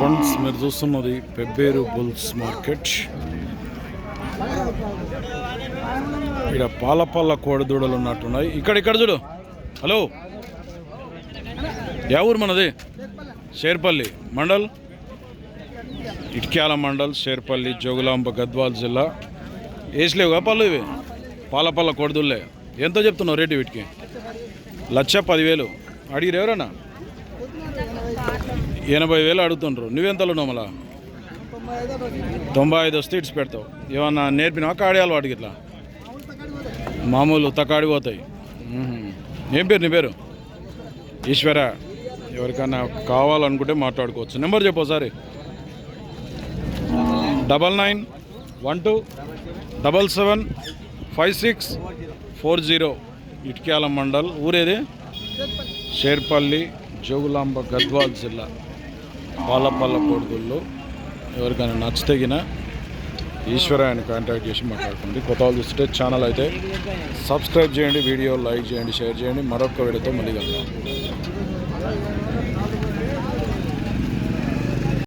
Friends మీరు చూస్తున్నది Pebbair bulls market. ఇక్కడ పాలపల్ల కోడిదూడలు ఉన్నట్టున్నాయి. ఇక్కడ ఇక్కడ చూడు. హలో. యా ఊరు మనది? షేర్పల్లి. మండల్? ఇట్క్యాల మండల్ షేర్పల్లి జోగులాంబ గద్వాల్ జిల్లా. వేసలేవుగా పళ్ళు ఇవి? పాలపల్ల పాల ఎంత చెప్తున్నావు రేటు వీటికి? లక్ష పదివేలు. అడిగిరు ఎవరన్నా? ఎనభై వేలు అడుగుతుండ్రు. నువ్వెంతలో ఉన్నావు మళ్ళా? తొంభై ఐదు వస్తే ఇట్స్ పెడతావు. ఏమన్నా నేర్పినావా? కాడియాలు వాటికి ఇట్లా? మామూలు తకాడి పోతాయి. ఏం పేరు నీ పేరు? ఈశ్వర. ఎవరికైనా కావాలనుకుంటే మాట్లాడుకోవచ్చు. నెంబర్ చెప్పు ఒకసారి. Double nine one two double seven five six four zero. Itikyala mandal. ఊరేది? Sherpalli. Jogulamba Gadwal జిల్లా పాలపల్ల కోడుగుల్లో ఎవరికైనా నచ్చతగిన ఈశ్వర ఆయన కాంటాక్ట్ చేసి మాట్లాడుకోండి. కొత్త వాళ్ళు చూస్తే ఛానల్ అయితే సబ్స్క్రైబ్ చేయండి వీడియో లైక్ చేయండి షేర్ చేయండి. మరొక వీడియోతో మళ్ళీ కలుగుతాం